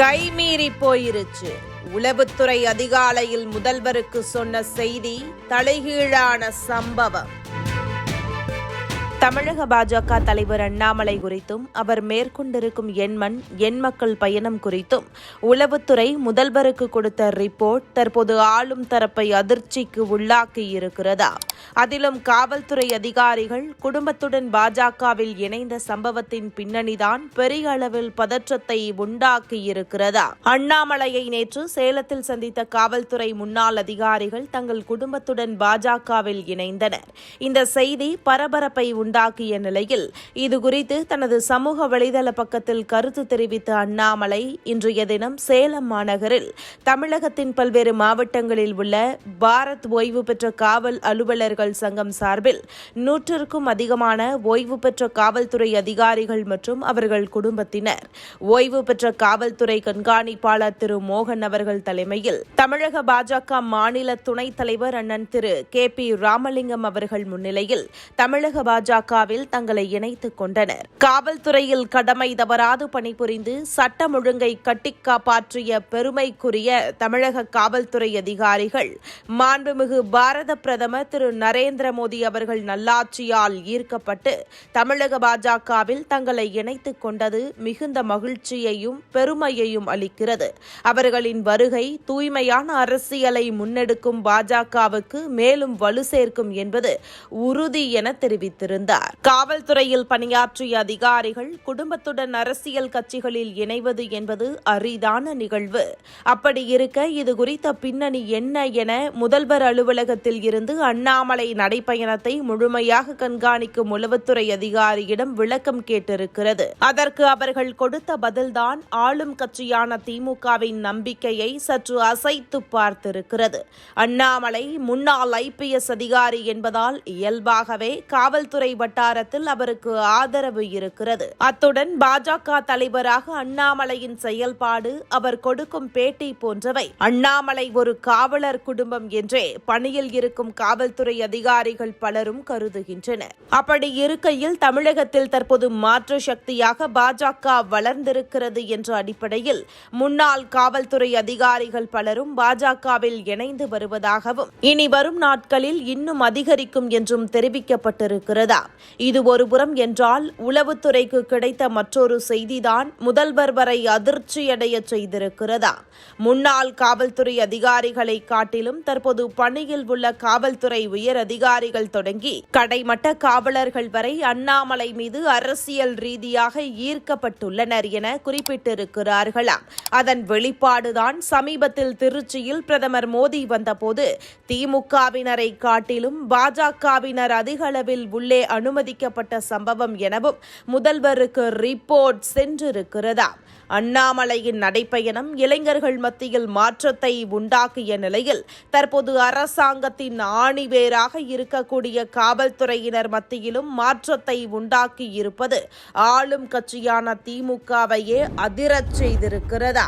கைமீறி போயிருச்சு. உளவுத்துறை அதிகாலையில் முதல்வருக்கு சொன்ன செய்தி தலைகீழான சம்பவம். தமிழக பாஜக தலைவர் அண்ணாமலை குறித்தும் அவர் மேற்கொண்டிருக்கும் எண்மண் எண் மக்கள் பயணம் குறித்தும் உளவுத்துறை முதல்வருக்கு கொடுத்த ரிப்போர்ட் தற்போது ஆளும் தரப்பை அதிர்ச்சிக்கு உள்ளாக்கி இருக்கிறதா? அதிலும் காவல்துறை அதிகாரிகள் குடும்பத்துடன் பாஜகவில் இணைந்த சம்பவத்தின் பின்னணிதான் பெரிய அளவில் பதற்றத்தை உண்டாக்கி இருக்கிறதா? அண்ணாமலையை நேற்று சேலத்தில் சந்தித்த காவல்துறை முன்னாள் அதிகாரிகள் தங்கள் குடும்பத்துடன் பாஜகவில் இணைந்தனர். இந்த செய்தி பரபரப்பை உண்டாக்கிய நிலையில் இதுகுறித்து தனது சமூக வலைதள பக்கத்தில் கருத்து தெரிவித்த அண்ணாமலை இன்றைய தினம் சேலம் மாநகரில் தமிழகத்தின் பல்வேறு மாவட்டங்களில் உள்ள பாரத் ஓய்வு பெற்ற காவல் அலுவலர்கள் சங்கம் சார்பில் நூற்றுக்கும் அதிகமான ஓய்வு பெற்ற காவல்துறை அதிகாரிகள் மற்றும் அவர்கள் குடும்பத்தினர். ஓய்வு பெற்ற காவல்துறை கண்காணிப்பாளர் திரு மோகன் அவர்கள் தலைமையில் தமிழக பாஜக மாநில துணைத் தலைவர் அண்ணன் திரு கே பி ராமலிங்கம் அவர்கள் முன்னிலையில் தமிழக பாஜக பாஜகவில் தங்களை இணைத்துக் கொண்டனர். காவல்துறையில் கடமை தவறாது பணிபுரிந்து சட்டம் ஒழுங்கை கட்டிக் காப்பாற்றிய பெருமைக்குரிய தமிழக காவல்துறை அதிகாரிகள் மாண்புமிகு பாரத பிரதமர் திரு நரேந்திர மோடி அவர்கள் நல்லாட்சியால் ஈர்க்கப்பட்டு தமிழக பாஜகவில் தங்களை இணைத்துக் கொண்டது மிகுந்த மகிழ்ச்சியையும் பெருமையையும் அளிக்கிறது. அவர்களின் வருகை தூய்மையான அரசியலை முன்னெடுக்கும் பாஜகவுக்கு மேலும் வலு சேர்க்கும் என்பது உறுதி என தெரிவித்திருந்தார். காவல்துறையில் பணியாற்றிய அதிகாரிகள் குடும்பத்துடன் அரசியல் கட்சிகளில் இணைவது என்பது அரிதான நிகழ்வு. அப்படி இருக்க இது குறித்த பின்னணி என்ன என முதல்வர் அலுவலகத்தில் இருந்து அண்ணாமலை நடைப்பயணத்தை முழுமையாக கண்காணிக்கும் உளவுத்துறை அதிகாரியிடம் விளக்கம் கேட்டிருக்கிறது. அதற்கு அவர்கள் கொடுத்த பதில்தான் ஆளும் கட்சியான திமுகவின் நம்பிக்கையை சற்று அசைத்து பார்த்திருக்கிறது. அண்ணாமலை முன்னாள் ஐபிஎஸ் அதிகாரி என்பதால் இயல்பாகவே காவல்துறை வட்டாரத்தில் அவருக்கு ஆதரவு இருக்கிறது. அத்துடன் பாஜக தலைவராக அண்ணாமலையின் செயல்பாடு அவர் கொடுக்கும் பேட்டி போன்றவை. அண்ணாமலை ஒரு காவலர் குடும்பம் என்றே பணியில் இருக்கும் காவல்துறை அதிகாரிகள் பலரும் கருதுகின்றனர். அப்படி இருக்கையில் தமிழகத்தில் தற்போது மாற்று சக்தியாக பாஜக வளர்ந்திருக்கிறது என்ற அடிப்படையில் முன்னாள் காவல்துறை அதிகாரிகள் பலரும் பாஜகவில் இணைந்து வருவதாகவும் இனி வரும் நாட்களில் இன்னும் அதிகரிக்கும் என்றும் தெரிவிக்கப்பட்டிருக்கிறதா? இது ஒருபுறம் என்றால் உளவுத்துறைக்கு கிடைத்த மற்றொரு செய்திதான் முதல்வர் வரை அதிர்ச்சியடைய செய்திருக்கிறதா? முன்னாள் காவல்துறை அதிகாரிகளை காட்டிலும் தற்போது பணியில் உள்ள காவல்துறை உயர் அதிகாரிகள் தொடங்கி கடைமட்ட காவலர்கள் வரை அண்ணாமலை மீது அரசியல் ரீதியாக ஈர்க்கப்பட்டுள்ளனர் என குறிப்பிட்டிருக்கிறார்களாம். அதன் வெளிப்பாடுதான் சமீபத்தில் திருச்சியில் பிரதமர் மோடி வந்தபோது திமுகவினரை காட்டிலும் பாஜகவினர் அதிக அளவில் உள்ளே அனுமதிக்கப்பட்ட சம்பவம் எனவும் முதல்வருக்கு ரிப்போர்ட் சென்றிருக்கிறதாம் அண்ணாமலையின் நடைப்பயணம் இளைஞர்கள் மத்தியில் மாற்றத்தை உண்டாக்கிய நிலையில் தற்போது அரசாங்கத்தின் ஆணிவேராக இருக்கக்கூடிய காவல்துறையினர் மத்தியிலும் மாற்றத்தை உண்டாக்கி இருப்பது ஆளும் கட்சியான திமுகவையே அதிரச் செய்திருக்கிறதா?